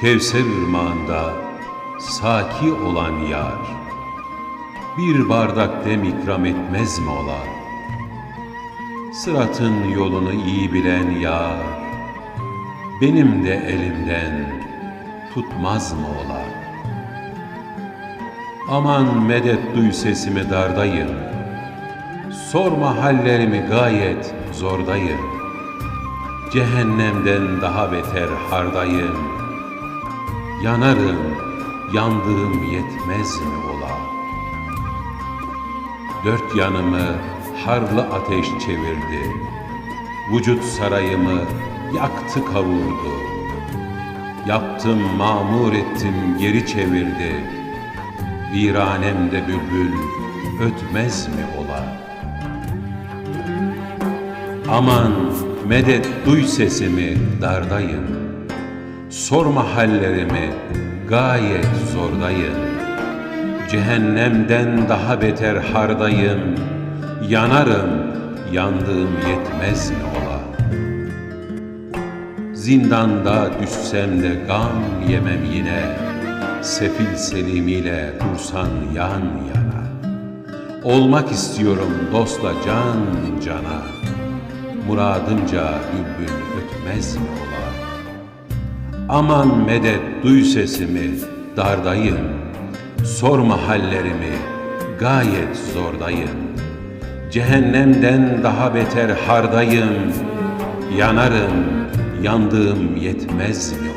Kevser ırmağında saki olan yar, bir bardak dem ikram etmez mi ola? Sıratın yolunu iyi bilen yar, benim de elimden tutmaz mı ola? Aman medet duy sesimi dardayım, sorma hallerimi gayet zordayım. Cehennemden daha beter hardayım, yanarım, yandığım yetmez mi ola? Dört yanımı harlı ateş çevirdi, vücut sarayımı yaktı kavurdu. Yaptım mamur ettim geri çevirdi, viranemde bülbül ötmez mi ola? Aman medet duy sesimi dardayım, sorma hallerimi gayet zordayım. Cehennemden daha beter hardayım, yanarım, yandığım yetmez mi ola? Zindanda düşsem de gam yemem yine, sefil selimiyle dursan yan yana. Olmak istiyorum dostla can cana, muradımca bülbül ötmez mi ola? Aman medet duy sesimi, dardayım, sorma hallerimi, gayet zordayım. Cehennemden daha beter hardayım, yanarım, yandığım yetmez mi